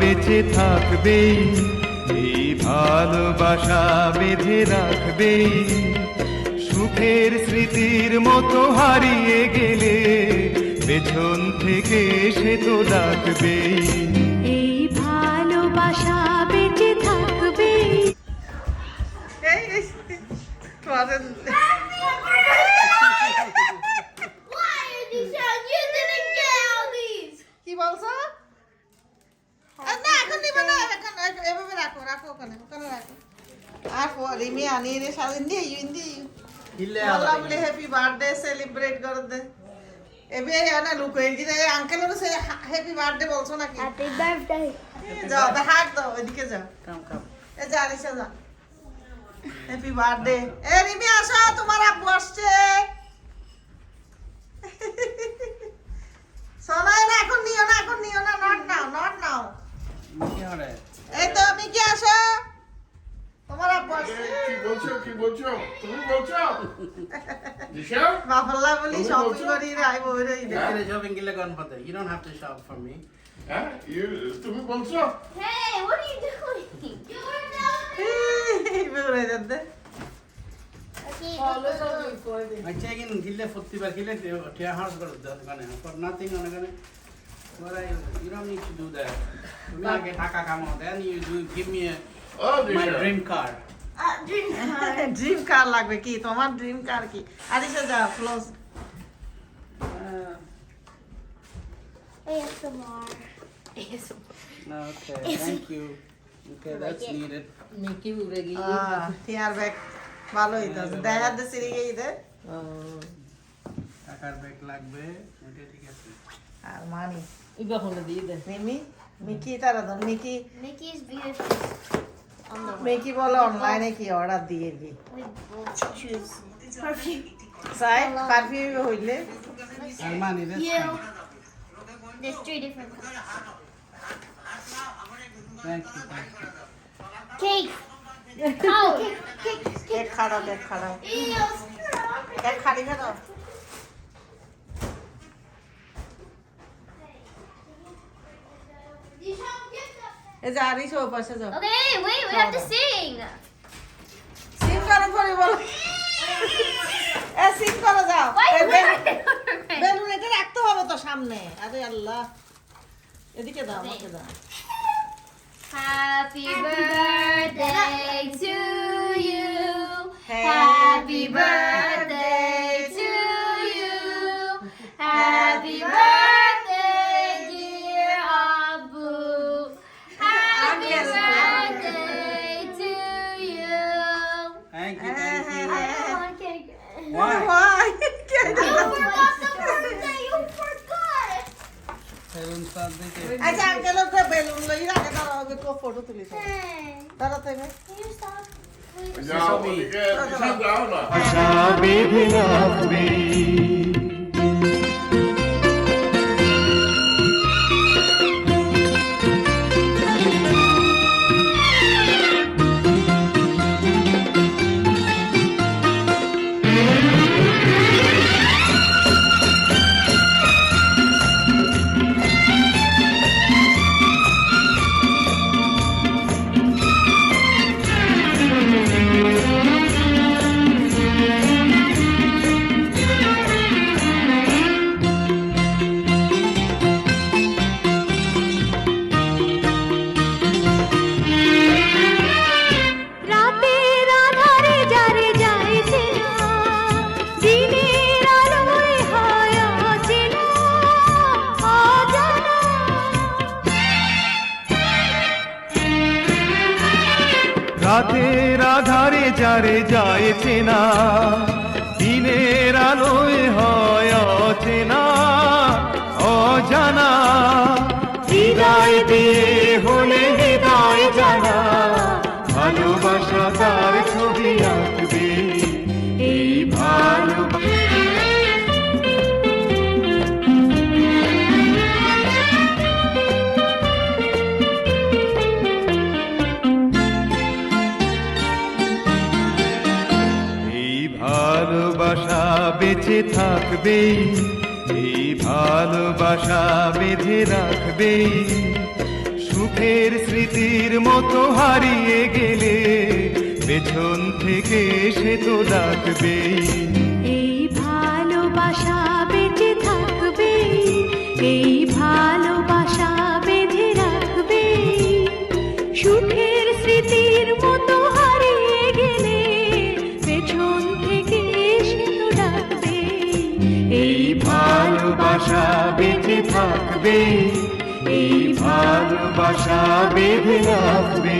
বেঁচে থাকবে এই ভালোবাসা বেঁধে রাখবেই সুখের স্মৃতির মতো হারিয়ে গেলে পেছন থেকে সে তো ডাকবেই এই ভালোবাসা বেঁচে থাকবে। এই এই তোমাদের রাখো ওখানে ওখানে রাখো। আর রিমি আনি রে সাদিন দিয়ে ইউন দিয়ে আল্লাহ বলে হ্যাপি বার্থডে সেলিব্রেট করে দে। এবে না লুক গিয়ে আঙ্কেলেরও সে হ্যাপি বার্থডে বলছো নাকি? Happy birthday. যাও তা হাত দাও এদিকে যাও। এ যা রিসা যা। হ্যাপি বার্থডে এ রিমি আসো তোমার আব্বু আসছে সোনাই না এখন নিও না এখন নিও না নট নাও নট নাও এই তো আমি কি আসো তোমার আব্বু আসছে কি বলছো বলছো তুমি বলছো বাফাল্লা বলি শপিং? করি রে আই বই হ্যাঁ? to shop for me. হ্যাঁ you- তুমি বলছো Hey, what are you doing? You were down বই রই দে Okay. I check in Gille Futtibar Gille Tia House got done for nothing on a gun. But I, you don't need to do that. You make a taka come on, then you do give me a, ও my Disha dream car. Dream car লাগবে কি? তোমার dream car কি? আরিশা যা close Uh, ASMR. okay, thank you. Okay, that's needed. টিয়ার bag ভালো হইতাছে দেখা দে সিরি গই দে। টাকার ব্যাগ লাগবে ওটা ঠিক আছে। আর মানি মিমি মিকি তারা ধর মিকি। Way. মিকি বলে অনলাইনে কি অর্ডার দিয়ে কি perfume. চাই পারফিউম হইলে three different colors. Thank you, thank এই যে আরিশ ও পাশে যাও Okay, wait, we have to sing. সিম করো পরে বলো এ সিম করো যাও বেলুন- এটা রাখতে হবে তো সামনে আরে আল্লাহ এদিকে দাও আমাকে দাও Happy birthday to you. Happy birthday balloon লই কো ফটো তুলি রাতের আধারে যারে যায় চেনা দিনের আলোয় হয় অচেনা। বেঁচে থাকবে, এই ভালোবাসা বেঁধে রাখবে। সুখের স্মৃতির মতো হারিয়ে গেলে, পেছন থেকে সে তো ডাকবেই। ভালোবাসা বেঁচে থাকবে এই ভালোবাসা বেঁধে রাখবে।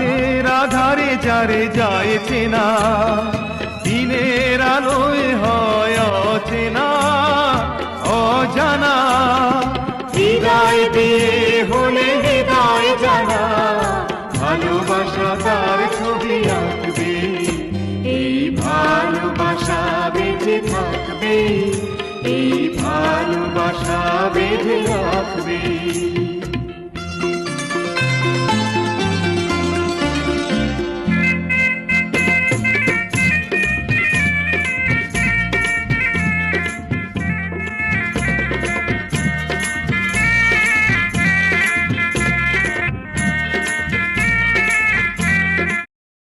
রাতের আধারে যারে যায় চেনা, দিনের আলোয় হয় অচেনা, অজানা। হৃদয় দিয়ে হলে হৃদয় জানা, ভালোবাসা তার ছবি আঁকবে। এই ভালোবাসা বেঁচে থাকবে, এই ভালোবাসা বেঁধে রাখবে।